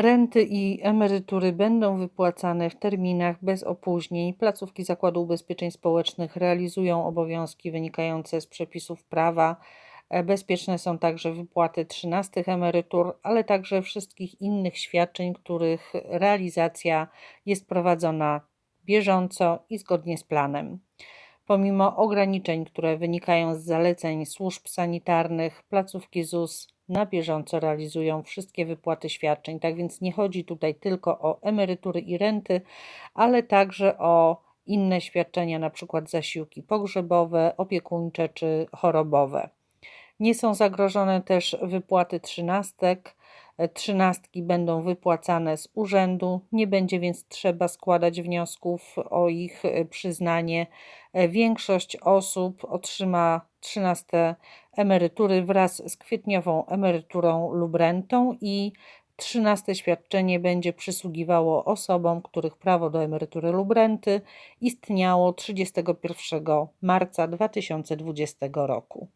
Renty i emerytury będą wypłacane w terminach bez opóźnień. Placówki Zakładu Ubezpieczeń Społecznych realizują obowiązki wynikające z przepisów prawa. E, Bezpieczne są także wypłaty trzynastych emerytur, ale także wszystkich innych świadczeń, których realizacja jest prowadzona bieżąco i zgodnie z planem. Pomimo ograniczeń, które wynikają z zaleceń służb sanitarnych, placówki ZUS na bieżąco realizują wszystkie wypłaty świadczeń. Tak więc nie chodzi tutaj tylko o emerytury i renty, ale także o inne świadczenia, np. zasiłki pogrzebowe, opiekuńcze czy chorobowe. Nie są zagrożone też wypłaty trzynastek. E, Trzynastki będą wypłacane z urzędu, nie będzie więc trzeba składać wniosków o ich e, przyznanie. E, Większość osób otrzyma trzynaste emerytury wraz z kwietniową emeryturą lub rentą i trzynaste świadczenie będzie przysługiwało osobom, których prawo do emerytury lub renty istniało 31 marca 2020 roku.